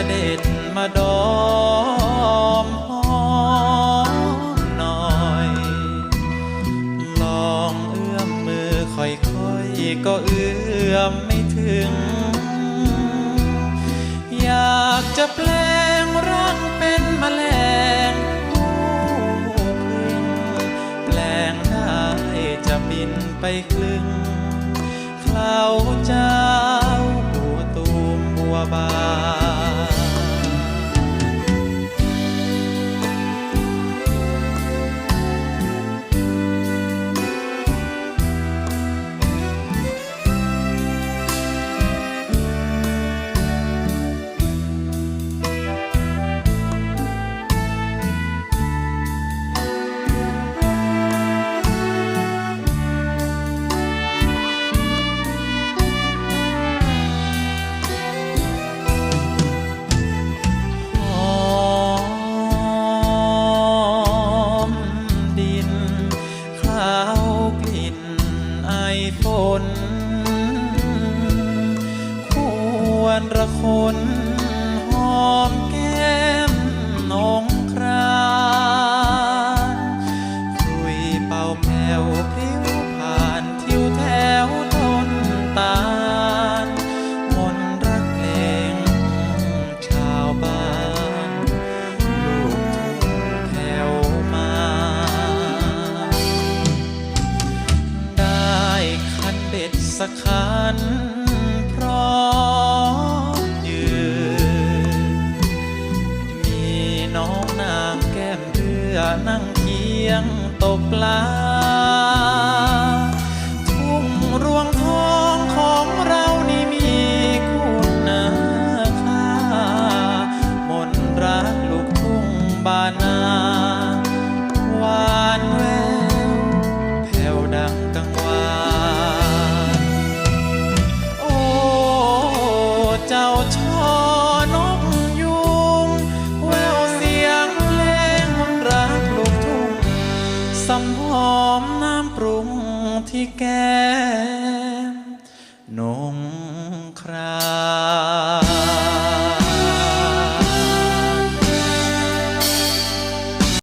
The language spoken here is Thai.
จะเด็ดมาดอมหอมหน่อย ลองเอื้อมมือค่อยๆ ก็เอื้อมไม่ถึง อยากจะแปลงร่างเป็นแมลงผู้พึ่งแปลงได้จะบินไปคลึงเคล้าเจ้าบั ฝน ควรระคนหอมแก้มนองครานคุยเป่าแผ่ว สักคันพร้อมยืน มีน้องนางแก้มเรือนั่งเคียงตกปลา ที่แก้มนง